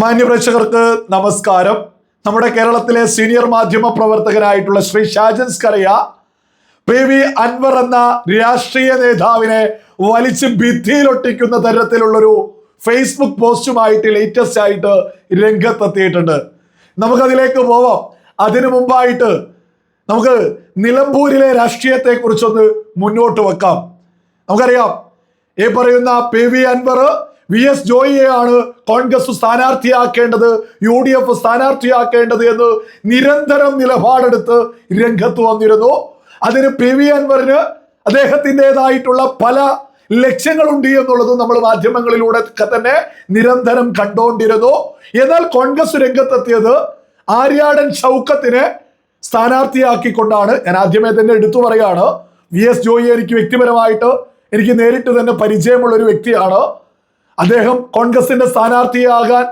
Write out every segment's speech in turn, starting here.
മാന്യപ്രേക്ഷകർക്ക് നമസ്കാരം. നമ്മുടെ കേരളത്തിലെ സീനിയർ മാധ്യമ പ്രവർത്തകനായിട്ടുള്ള ശ്രീ ഷാജൻ സ്കറിയ പി വി അൻവർ എന്ന രാഷ്ട്രീയ നേതാവിനെ വലിച്ച് ഭിത്തിയിലൊട്ടിക്കുന്ന തരത്തിലുള്ളൊരു ഫേസ്ബുക്ക് പോസ്റ്റുമായിട്ട് ലേറ്റസ്റ്റ് ആയിട്ട് രംഗത്തെത്തിയിട്ടുണ്ട്. നമുക്കതിലേക്ക് പോവാം. അതിനു മുമ്പായിട്ട് നമുക്ക് നിലമ്പൂരിലെ രാഷ്ട്രീയത്തെ കുറിച്ചൊന്ന് മുന്നോട്ട് വെക്കാം. നമുക്കറിയാം. ഈ പറയുന്ന P V Anvar V S ജോയിയെയാണ് Congress സ്ഥാനാർത്ഥിയാക്കേണ്ടത് യു ഡി എഫ് സ്ഥാനാർത്ഥിയാക്കേണ്ടത് എന്ന് നിരന്തരം നിലപാടെടുത്ത് രംഗത്ത് വന്നിരുന്നു. അതിന് പി വി അൻവറിന് അദ്ദേഹത്തിന്റെതായിട്ടുള്ള പല ലക്ഷ്യങ്ങളുണ്ട് എന്നുള്ളത് നമ്മൾ മാധ്യമങ്ങളിലൂടെ തന്നെ നിരന്തരം കണ്ടുകൊണ്ടിരുന്നു എന്നാൽ കോൺഗ്രസ് രംഗത്തെത്തിയത് ആര്യാടൻ ഷൗക്കത്തിനെ സ്ഥാനാർത്ഥിയാക്കിക്കൊണ്ടാണ്. ഞാൻ ആദ്യമേ തന്നെ എടുത്തു പറയാണ് വി എസ് ജോയി എനിക്ക് വ്യക്തിപരമായിട്ട് എനിക്ക് നേരിട്ട് തന്നെ പരിചയമുള്ള ഒരു വ്യക്തിയാണ്. അദ്ദേഹം കോൺഗ്രസിന്റെ സ്ഥാനാർത്ഥിയാകാൻ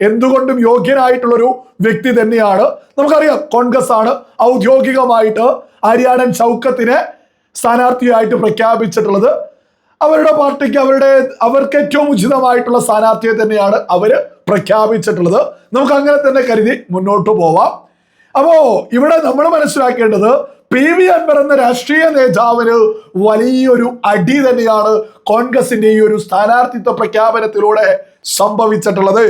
എന്തുകൊണ്ടും യോഗ്യനായിട്ടുള്ളൊരു വ്യക്തി തന്നെയാണ്. നമുക്കറിയാം കോൺഗ്രസ് ആണ് ഔദ്യോഗികമായിട്ട് ഹരിയാനൻ ചൗക്കത്തിനെ സ്ഥാനാർത്ഥിയായിട്ട് പ്രഖ്യാപിച്ചിട്ടുള്ളത്. അവരുടെ പാർട്ടിക്ക് അവരുടെ അവർക്ക് ഏറ്റവും ഉചിതമായിട്ടുള്ള സ്ഥാനാർത്ഥിയെ തന്നെയാണ് അവർ പ്രഖ്യാപിച്ചിട്ടുള്ളത്. നമുക്ക് അങ്ങനെ തന്നെ കരുതി മുന്നോട്ട് പോവാം. അപ്പോ ഇവിടെ നമ്മൾ മനസ്സിലാക്കേണ്ടത് പി വി അൻവർ എന്ന രാഷ്ട്രീയ നേതാവിന് വലിയൊരു അടി തന്നെയാണ് കോൺഗ്രസിന്റെ ഈ ഒരു സ്ഥാനാർത്ഥിത്വ പ്രഖ്യാപനത്തിലൂടെ സംഭവിച്ചിട്ടുള്ളത്.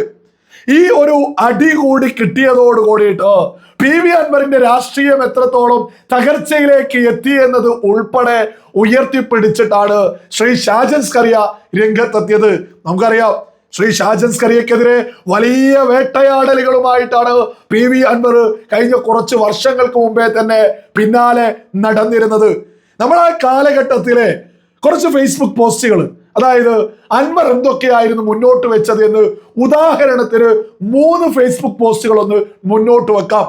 ഈ ഒരു അടി കൂടി കിട്ടിയതോട് കൂടിയിട്ട് പി വി അൻവറിന്റെ രാഷ്ട്രീയം എത്രത്തോളം തകർച്ചയിലേക്ക് എത്തി എന്നത് ഉൾപ്പെടെ ഉയർത്തിപ്പിടിച്ചിട്ടാണ് ശ്രീ ഷാജൻ സ്കറിയ രംഗത്തെത്തിയത്. നമുക്കറിയാം ശ്രീ ഷാജൻ സ്കറിയക്കെതിരെ വലിയ വേട്ടയാടലുകളുമായിട്ടാണ് പി വി അൻവർ കഴിഞ്ഞ കുറച്ച് വർഷങ്ങൾക്ക് മുമ്പേ തന്നെ പിന്നാലെ നടന്നിരുന്നത്. നമ്മൾ ആ കാലഘട്ടത്തിലെ കുറച്ച് ഫേസ്ബുക്ക് പോസ്റ്റുകൾ അതായത് അൻവർ എന്തൊക്കെയായിരുന്നു മുന്നോട്ട് വെച്ചത് എന്ന് ഉദാഹരണത്തിന് മൂന്ന് ഫേസ്ബുക്ക് പോസ്റ്റുകൾ ഒന്ന് മുന്നോട്ട് വെക്കാം.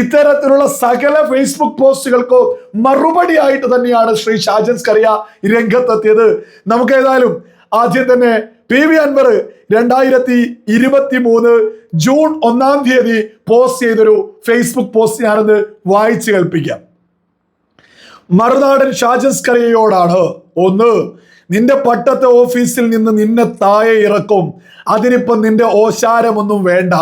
ഇത്തരത്തിലുള്ള സകല ഫേസ്ബുക്ക് പോസ്റ്റുകൾക്കോ മറുപടി ആയിട്ട് തന്നെയാണ് ശ്രീ ഷാജൻസ് കറിയ രംഗത്തെത്തിയത്. നമുക്ക് ഏതായാലും ആദ്യം തന്നെ പി വി അൻവർ രണ്ടായിരത്തി ഇരുപത്തി മൂന്ന് ജൂൺ ഒന്നാം തീയതി പോസ്റ്റ് ചെയ്തൊരു ഫേസ്ബുക്ക് പോസ്റ്റ് ഞാനത് വായിച്ചു കേൾപ്പിക്കാം. മറുനാടൻ ഷാജൻസ്കറിയോടാണ് ഒന്ന് നിന്റെ പട്ടത്തെ ഓഫീസിൽ നിന്ന് നിന്നെ താഴെ ഇറക്കും. അതിനിപ്പം നിന്റെ ഓശാരമൊന്നും വേണ്ട.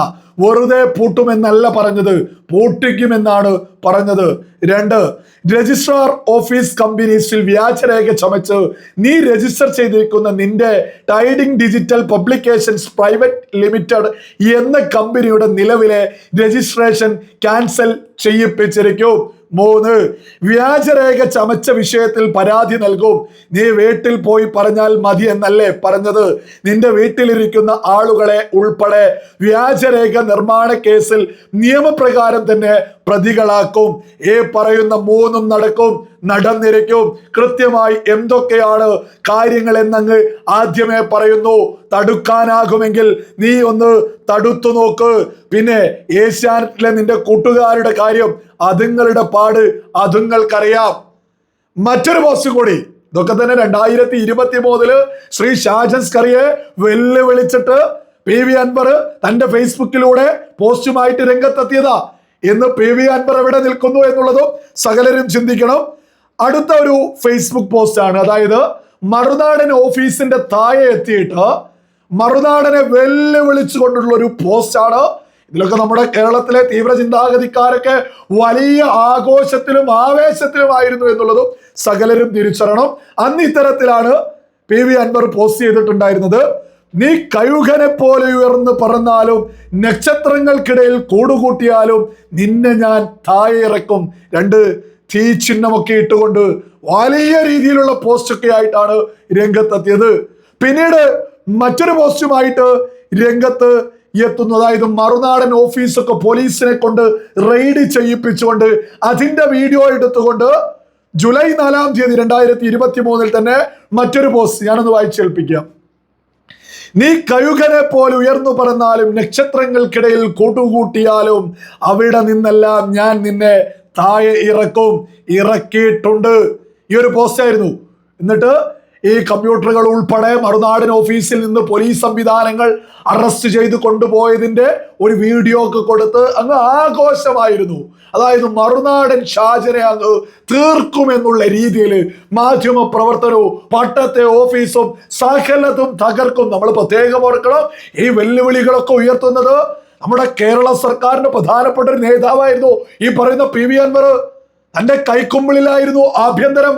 വെറുതെ പൂട്ടുമെന്നല്ല പറഞ്ഞത് പൂട്ടിക്കുമെന്നാണ് പറഞ്ഞത്. രണ്ട് രജിസ്ട്രാർ ഓഫീസ് കമ്പനീസിൽ വ്യാജരേഖ ചമച്ച് നീ രജിസ്റ്റർ ചെയ്തിരിക്കുന്ന നിന്റെ tiding digital publications private limited എന്ന കമ്പനിയുടെ നിലവിലെ രജിസ്ട്രേഷൻ ക്യാൻസൽ ചെയ്യിപ്പിച്ചിരിക്കും. മൂന്ന് വ്യാജരേഖ ചമച്ച വിഷയത്തിൽ പരാതി നൽകും. നീ വീട്ടിൽ പോയി പറഞ്ഞാൽ മതി എന്നല്ലേ പറഞ്ഞത്? നിന്റെ വീട്ടിലിരിക്കുന്ന ആളുകളെ ഉൾപ്പെടെ വ്യാജരേഖ നിർമ്മാണ കേസിൽ നിയമപ്രകാരം തന്നെ പ്രതികളാക്കും. ഈ പറയുന്ന മൂന്നും നടക്കും. നടന്നിരിക്കും. കൃത്യമായി എന്തൊക്കെയാണ് കാര്യങ്ങൾ എന്നങ്ങ് ആദ്യമേ പറയുന്നു. തടുക്കാനാകുമെങ്കിൽ നീ ഒന്ന് തടുത്തു നോക്ക്. പിന്നെ ഏഷ്യാനെറ്റിലെ നിന്റെ കൂട്ടുകാരുടെ കാര്യം അതുങ്ങളുടെ പാട് അതുങ്ങൾക്കറിയാം. മറ്റൊരു ബോസ് കൂടി. ഇതൊക്കെ തന്നെ രണ്ടായിരത്തി ഇരുപത്തി മൂന്നിൽ ശ്രീ ഷാജൻസ് കറിയെ വെല്ലുവിളിച്ചിട്ട് പി വി അൻവർ തന്റെ ഫേസ്ബുക്കിലൂടെ പോസ്റ്റുമായിട്ട് രംഗത്തെത്തിയതാ. ഇന്ന് പി വി അൻവർ എവിടെ നിൽക്കുന്നു എന്നുള്ളതും സകലരും ചിന്തിക്കണം. അടുത്ത ഒരു ഫേസ്ബുക്ക് പോസ്റ്റ് ആണ്. അതായത് മറുനാടൻ ഓഫീസിന്റെ താഴെ എത്തിയിട്ട് മറുനാടനെ വെല്ലുവിളിച്ചുകൊണ്ടുള്ള ഒരു പോസ്റ്റാണ് ഇതിലൊക്കെ നമ്മുടെ കേരളത്തിലെ തീവ്ര ചിന്താഗതിക്കാരൊക്കെ വലിയ ആഘോഷത്തിലും ആവേശത്തിലുമായിരുന്നു എന്നുള്ളതും സകലരും തിരിച്ചറിയണം. അന്ന് ഇത്തരത്തിലാണ് പി വി അൻവർ പോസ്റ്റ് ചെയ്തിട്ടുണ്ടായിരുന്നത്. നീ കഴുകനെ പോലെ ഉയർന്ന് പറന്നാലും നക്ഷത്രങ്ങൾക്കിടയിൽ കൂടുകൂട്ടിയാലും നിന്നെ ഞാൻ താഴെ ഇറക്കും. രണ്ട് തീ ചിഹ്നമൊക്കെ ഇട്ടുകൊണ്ട് വലിയ രീതിയിലുള്ള പോസ്റ്റൊക്കെ ആയിട്ടാണ് രംഗത്തെത്തിയത്. പിന്നീട് മറ്റൊരു പോസ്റ്റുമായിട്ട് രംഗത്ത് എത്തുന്നു അതായത് മറുനാടൻ ഓഫീസൊക്കെ പോലീസിനെ കൊണ്ട് റെയ്ഡ് ചെയ്യിപ്പിച്ചുകൊണ്ട് അതിന്റെ വീഡിയോ എടുത്തുകൊണ്ട് ജൂലൈ നാലാം തീയതി രണ്ടായിരത്തി ഇരുപത്തി മൂന്നിൽ തന്നെ മറ്റൊരു പോസ്റ്റ് ഞാനൊന്ന് വായിച്ചേൽപ്പിക്കാം നീ കഴുകനെ പോലെ ഉയർന്നു പറഞ്ഞാലും നക്ഷത്രങ്ങൾക്കിടയിൽ കൂട്ടുകൂട്ടിയാലും അവിടെ നിന്നെല്ലാം ഞാൻ നിന്നെ താഴെ ഇറക്കും ഇറക്കിയിട്ടുണ്ട്. ഈ ഒരു പോസ്റ്റ് ആയിരുന്നു. എന്നിട്ട് ഈ കമ്പ്യൂട്ടറുകൾ ഉൾപ്പെടെ മറുനാടൻ ഓഫീസിൽ നിന്ന് പോലീസ് സംവിധാനങ്ങൾ അറസ്റ്റ് ചെയ്ത് കൊണ്ടുപോയതിന്റെ ഒരു വീഡിയോ ഒക്കെ കൊടുത്ത് അങ്ങ് ആഘോഷമായിരുന്നു. അതായത് മറുനാടൻ ഷാജനെ അങ്ങ് തീർക്കുമെന്നുള്ള രീതിയിൽ മാധ്യമ പ്രവർത്തനവും പട്ടത്തെ ഓഫീസും സകലതും തകർക്കും. നമ്മൾ പ്രത്യേകം ഓർക്കണം ഈ വെല്ലുവിളികളൊക്കെ ഉയർത്തുന്നത് നമ്മുടെ കേരള സർക്കാരിന്റെ പ്രധാനപ്പെട്ട ഒരു നേതാവായിരുന്നു ഈ പറയുന്ന പി വി അൻവർ. തന്റെ കൈക്കുമ്പിളിലായിരുന്നു ആഭ്യന്തരം.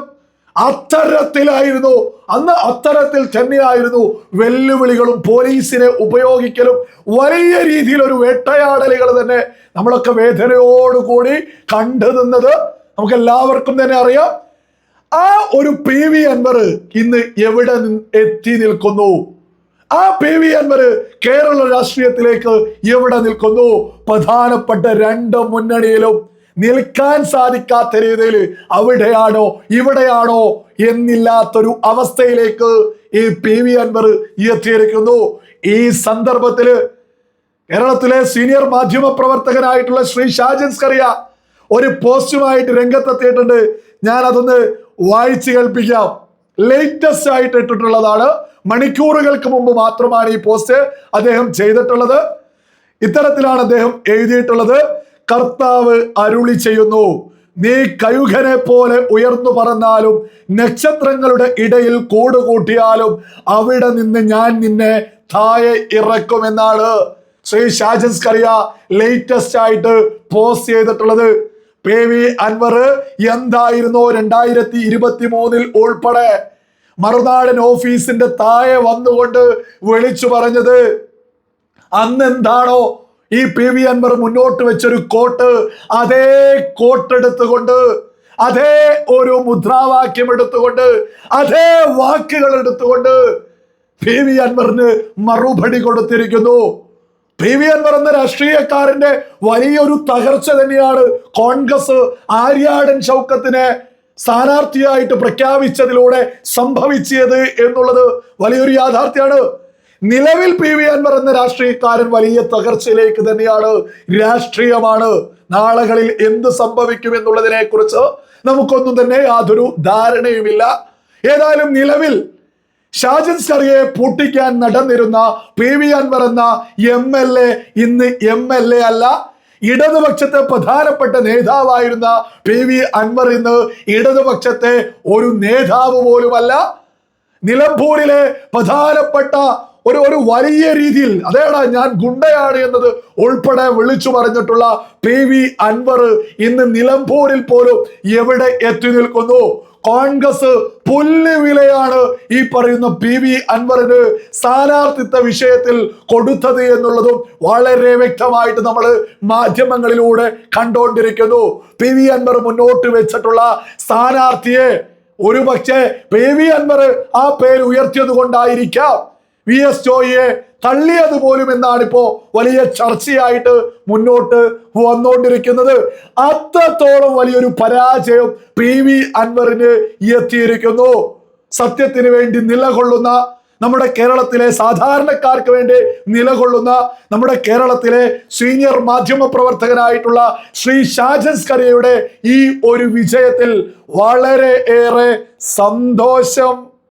അത്തരത്തിലായിരുന്നു. അന്ന് അത്തരത്തിൽ തന്നെയായിരുന്നു വെല്ലുവിളികളും പോലീസിനെ ഉപയോഗിക്കലും വലിയ രീതിയിൽ ഒരു വേട്ടയാടലുകൾ തന്നെ നമ്മളൊക്കെ വേദനയോടുകൂടി കണ്ടു നിന്നത്. നമുക്ക് എല്ലാവർക്കും തന്നെ അറിയാം. ആ ഒരു പി വി അൻവർ ഇന്ന് എവിടെ എത്തി നിൽക്കുന്നു? ആ പി വി അൻവർ കേരള രാഷ്ട്രീയത്തിലേക്ക് എവിടെ നിൽക്കുന്നു? പ്രധാനപ്പെട്ട രണ്ട് മുന്നണിയിലും നിൽക്കാൻ സാധിക്കാത്ത രീതിയിൽ അവിടെയാണോ ഇവിടെയാണോ എന്നില്ലാത്തൊരു അവസ്ഥയിലേക്ക് ഈ പി വി അൻവർ എത്തിയിരിക്കുന്നു. ഈ സന്ദർഭത്തിൽ കേരളത്തിലെ സീനിയർ മാധ്യമ പ്രവർത്തകനായിട്ടുള്ള ശ്രീ ഷാജൻ സ്കറിയ ഒരു പോസ്റ്റുമായിട്ട് രംഗത്തെത്തിയിട്ടുണ്ട്. ഞാൻ അതൊന്ന് വായിച്ചു കേൾപ്പിക്കാം. ലേറ്റസ്റ്റ് ആയിട്ട് ഇട്ടിട്ടുള്ളതാണ് മണിക്കൂറുകൾക്ക് മുമ്പ് മാത്രമാണ് ഈ പോസ്റ്റ് അദ്ദേഹം ചെയ്തിട്ടുള്ളത്. ഇത്തരത്തിലാണ് അദ്ദേഹം എഴുതിയിട്ടുള്ളത്. കർത്താവ് അരുളി ചെയ്യുന്നു നീ കയുകനെ പോലെ ഉയർന്നു പറന്നാലും നക്ഷത്രങ്ങളുടെ ഇടയിൽ കൂടുകൂട്ടിയാലും അവിടെ നിന്ന് ഞാൻ നിന്നെ താഴെ ഇറക്കുമെന്നാണ്. ശ്രീ ഷാജൻസ് കറിയ ലേറ്റസ്റ്റ് ആയിട്ട് പോസ്റ്റ് ചെയ്തിട്ടുള്ളത്. പി വി അൻവർ എന്തായിരുന്നു? രണ്ടായിരത്തി ഇരുപത്തി മൂന്നിൽ ഉൾപ്പെടെ മറുനാടൻ ഓഫീസിന്റെ താഴെ വന്നുകൊണ്ട് വിളിച്ചു പറഞ്ഞത് അന്ന് എന്താണോ ഈ പി വി അൻവർ മുന്നോട്ട് വെച്ചൊരു കോട്ട് അതേ കോട്ടെടുത്തുകൊണ്ട് അതേ ഒരു മുദ്രാവാക്യം എടുത്തുകൊണ്ട് അതേ വാക്കുകൾ എടുത്തുകൊണ്ട് പി വി അൻവറിന് മറുപടി കൊടുത്തിരിക്കുന്നു. പി വി അൻവർ എന്ന രാഷ്ട്രീയക്കാരന്റെ വലിയൊരു തകർച്ച തന്നെയാണ് കോൺഗ്രസ് ആര്യാടൻ ഷൗക്കത്തിനെ സ്ഥാനാർത്ഥിയായിട്ട് പ്രഖ്യാപിച്ചതിലൂടെ സംഭവിച്ചത് എന്നുള്ളത് വലിയൊരു യാഥാർത്ഥ്യമാണ് നിലവിൽ പി വി അൻവർ എന്ന രാഷ്ട്രീയക്കാരൻ വലിയ തകർച്ചയിലേക്ക് തന്നെയാണ്. രാഷ്ട്രീയമാണ്. നാളുകളിൽ എന്ത് സംഭവിക്കും എന്നുള്ളതിനെ കുറിച്ച് നമുക്കൊന്നും തന്നെ യാതൊരു ധാരണയുമില്ല. ഏതായാലും നിലവിൽ ഷാജൻ സറിയെ പൂട്ടിക്കാൻ നടന്നിരുന്ന പി വി അൻവർ എന്ന എം എൽ എ ഇന്ന് എം എൽ എ അല്ല. ഇടതുപക്ഷത്തെ പ്രധാനപ്പെട്ട നേതാവായിരുന്ന പി വി അൻവർ ഇന്ന് ഇടതുപക്ഷത്തെ ഒരു നേതാവ് പോലുമല്ല. നിലമ്പൂരിലെ പ്രധാനപ്പെട്ട ഒരു ഒരു വലിയ രീതിയിൽ അതേടാ ഞാൻ ഗുണ്ടയാണ് എന്നത് ഉൾപ്പെടെ വിളിച്ചു പറഞ്ഞിട്ടുള്ള പി വി അൻവർ ഇന്ന് നിലമ്പൂരിൽ പോലും എവിടെ എത്തി നിൽക്കുന്നു? കോൺഗ്രസ് പുല്ല് വിലയാണ് ഈ പറയുന്ന പി വി അൻവറിന് സ്ഥാനാർത്ഥിത്വ വിഷയത്തിൽ കൊടുത്തത് എന്നുള്ളതും വളരെ വ്യക്തമായിട്ട് നമ്മൾ മാധ്യമങ്ങളിലൂടെ കണ്ടുകൊണ്ടിരിക്കുന്നു പി വി അൻവർ മുന്നോട്ട് വെച്ചിട്ടുള്ള സ്ഥാനാർത്ഥിയെ ഒരു പക്ഷേ പി വി അൻവർ ആ പേര് ഉയർത്തിയത് കൊണ്ടായിരിക്കാം. വി എസ് ജോയിയെ തള്ളിയത് പോലും എന്നാണ് ഇപ്പോ വലിയ ചർച്ചയായിട്ട് മുന്നോട്ട് വന്നുകൊണ്ടിരിക്കുന്നത് അത്രത്തോളം വലിയൊരു പരാജയം പി വി അൻവറിന് എത്തിയിരിക്കുന്നു. സത്യത്തിന് വേണ്ടി നിലകൊള്ളുന്ന നമ്മുടെ കേരളത്തിലെ സാധാരണക്കാർക്ക് വേണ്ടി നിലകൊള്ളുന്ന നമ്മുടെ കേരളത്തിലെ സീനിയർ മാധ്യമ പ്രവർത്തകനായിട്ടുള്ള ശ്രീ ഷാജൻസ് കറിയയുടെ ഈ ഒരു വിജയത്തിൽ വളരെ ഏറെ സന്തോഷം.